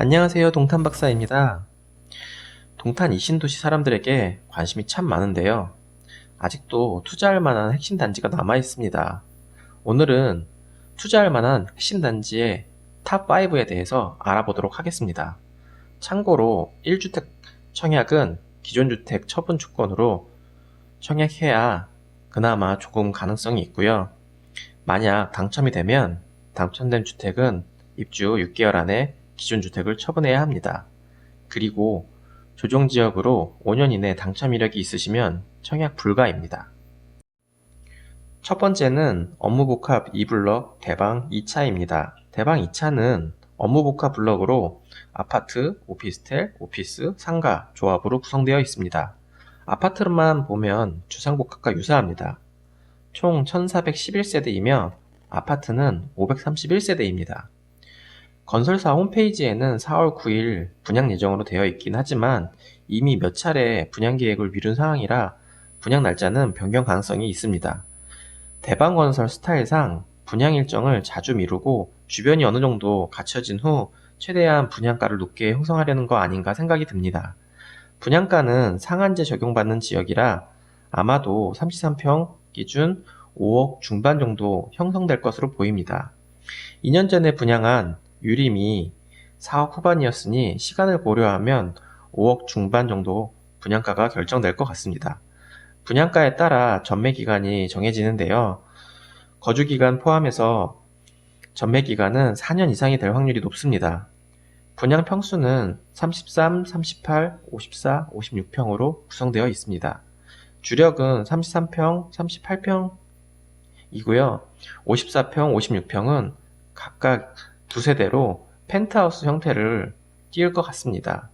안녕하세요. 동탄 박사입니다. 동탄 이신도시 사람들에게 관심이 참 많은데요. 아직도 투자할 만한 핵심 단지가 남아 있습니다. 오늘은 투자할 만한 핵심 단지의 탑5에 대해서 알아보도록 하겠습니다. 참고로 1주택 청약은 기존 주택 처분 조건으로 청약해야 그나마 조금 가능성이 있고요. 만약 당첨이 되면 당첨된 주택은 입주 6개월 안에 기존 주택을 처분해야 합니다. 그리고 조정 지역으로 5년 이내 당첨 이력이 있으시면 청약 불가입니다. 첫 번째는 업무복합 2블럭 대방 2차입니다. 대방 2차는 업무복합 블럭으로 아파트, 오피스텔, 오피스, 상가 조합으로 구성되어 있습니다. 아파트만 보면 주상복합과 유사합니다. 총 1411세대이며 아파트는 531세대입니다. 건설사 홈페이지에는 4월 9일 분양 예정으로 되어 있긴 하지만 이미 몇 차례 분양 계획을 미룬 상황이라 분양 날짜는 변경 가능성이 있습니다. 대방건설 스타일상 분양 일정을 자주 미루고 주변이 어느 정도 갖춰진 후 최대한 분양가를 높게 형성하려는 거 아닌가 생각이 듭니다. 분양가는 상한제 적용받는 지역이라 아마도 33평 기준 5억 중반 정도 형성될 것으로 보입니다. 2년 전에 분양한 유림이 4억 후반이었으니 시간을 고려하면 5억 중반 정도 분양가가 결정될 것 같습니다. 분양가에 따라 전매 기간이 정해지는데요. 거주 기간 포함해서 전매 기간은 4년 이상이 될 확률이 높습니다. 분양 평수는 33, 38, 54, 56평으로 구성되어 있습니다. 주력은 33평, 38평이고요. 54평, 56평은 각각 두 세 대로 펜트하우스 형태를 띄울 것 같습니다.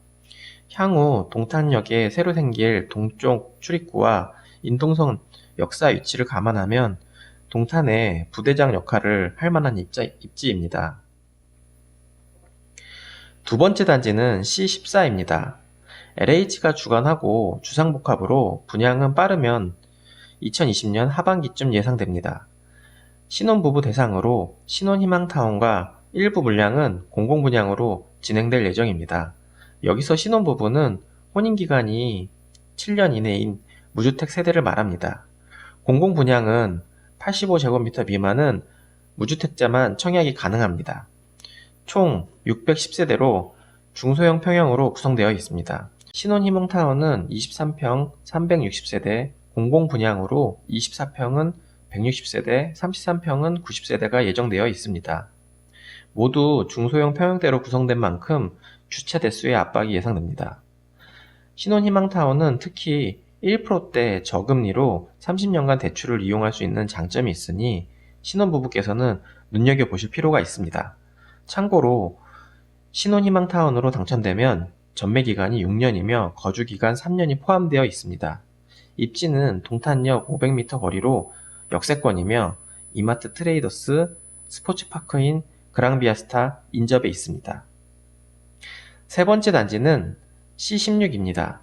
향후 동탄역에 새로 생길 동쪽 출입구와 인동선 역사 위치를 감안하면 동탄의 부대장 역할을 할 만한 입자, 입지 입니다. 두 번째 단지는 C14입니다. LH가 주관하고 주상복합으로 분양은 빠르면 2020년 하반기쯤 예상됩니다. 신혼부부 대상으로 신혼희망타운과 일부 물량은 공공 분양으로 진행될 예정입니다. 여기서 신혼 부부는 혼인 기간이 7년 이내인 무주택 세대를 말합니다. 공공 분양은 85제곱미터 미만은 무주택자만 청약이 가능합니다. 총 610세대로 중소형 평형으로 구성되어 있습니다. 신혼희망타운은 23평 360세대, 공공 분양으로 24평은 160세대, 33평은 90세대가 예정되어 있습니다. 모두 중소형 평형대로 구성된 만큼 주차 대수의 압박이 예상됩니다. 신혼희망타운은 특히 1%대 저금리로 30년간 대출을 이용할 수 있는 장점이 있으니 신혼부부께서는 눈여겨보실 필요가 있습니다. 참고로 신혼희망타운으로 당첨되면 전매기간이 6년이며 거주기간 3년이 포함되어 있습니다. 입지는 동탄역 500m 거리로 역세권이며 이마트 트레이더스, 스포츠파크인 그랑비아스타 인접에 있습니다. 세 번째 단지는 C16입니다.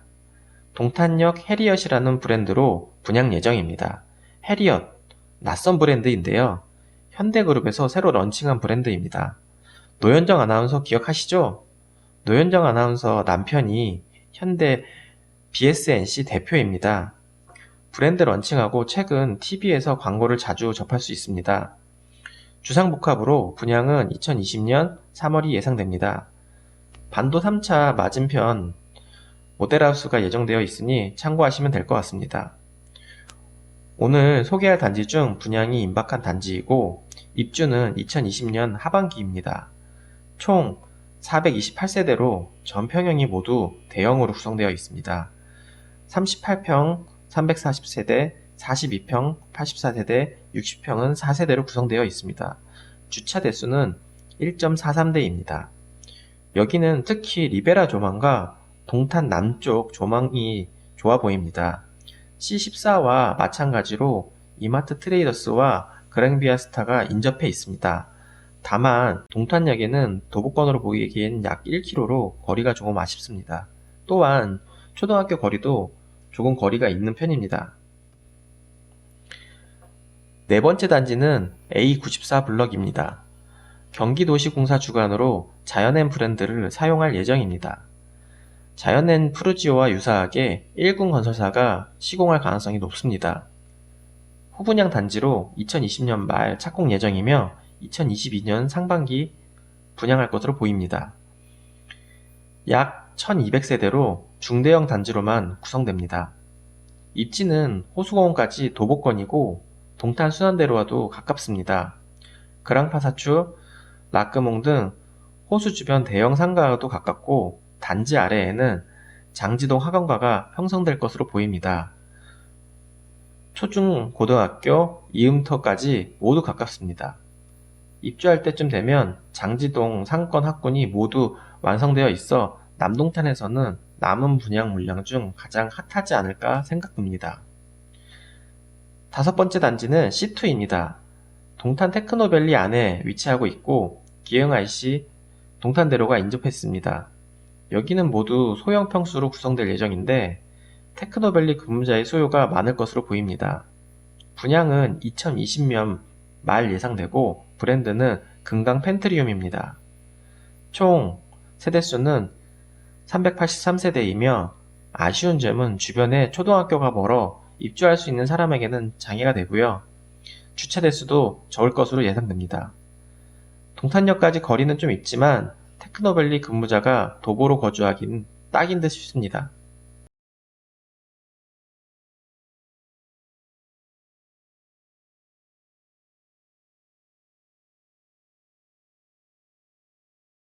동탄역 해리엇이라는 브랜드로 분양 예정입니다. 해리엇, 낯선 브랜드인데요. 현대그룹에서 새로 런칭한 브랜드입니다. 노현정 아나운서 기억하시죠? 노현정 아나운서 남편이 현대 BSNC 대표입니다. 브랜드 런칭하고 최근 TV에서 광고를 자주 접할 수 있습니다. 주상복합으로 분양은 2020년 3월이 예상됩니다. 반도 3차 맞은편 모델하우스가 예정되어 있으니 참고하시면 될 것 같습니다. 오늘 소개할 단지 중 분양이 임박한 단지이고 입주는 2020년 하반기입니다. 총 428세대로 전 평형이 모두 대형으로 구성되어 있습니다. 38평 340세대, 42평 84세대, 60평은 4세대로 구성되어 있습니다. 주차 대수는 1.43대입니다. 여기는 특히 리베라 조망과 동탄 남쪽 조망이 좋아 보입니다. C14와 마찬가지로 이마트 트레이더스와 그랭비아스타가 인접해 있습니다. 다만 동탄역에는 도보권으로 보이기엔 약 1km로 거리가 조금 아쉽습니다. 또한 초등학교 거리도 조금 거리가 있는 편입니다. 네 번째 단지는 A94 블럭입니다. 경기도시공사 주관으로 자연엔 브랜드를 사용할 예정입니다. 자연엔 푸르지오와 유사하게 1군 건설사가 시공할 가능성이 높습니다. 후분양 단지로 2020년 말 착공 예정이며 2022년 상반기 분양할 것으로 보입니다. 약 1200세대로 중대형 단지로만 구성됩니다. 입지는 호수공원까지 도보권이고 동탄 순환대로와도 가깝습니다. 그랑파사추, 라끄몽 등 호수 주변 대형 상가와도 가깝고 단지 아래에는 장지동 학원가가 형성될 것으로 보입니다. 초중 고등학교, 이음터까지 모두 가깝습니다. 입주할 때쯤 되면 장지동 상권 학군이 모두 완성되어 있어 남동탄에서는 남은 분양 물량 중 가장 핫하지 않을까 생각됩니다. 다섯 번째 단지는 C2입니다. 동탄 테크노밸리 안에 위치하고 있고 기흥 IC 동탄대로가 인접했습니다. 여기는 모두 소형 평수로 구성될 예정인데 테크노밸리 근무자의 수요가 많을 것으로 보입니다. 분양은 2020년 말 예상되고 브랜드는 금강 펜트리움입니다. 총 세대수는 383세대이며 아쉬운 점은 주변에 초등학교가 멀어 입주할 수 있는 사람에게는 장애가 되고요. 주차 대수도 적을 것으로 예상됩니다. 동탄역까지 거리는 좀 있지만 테크노밸리 근무자가 도보로 거주하긴 딱인 듯 싶습니다.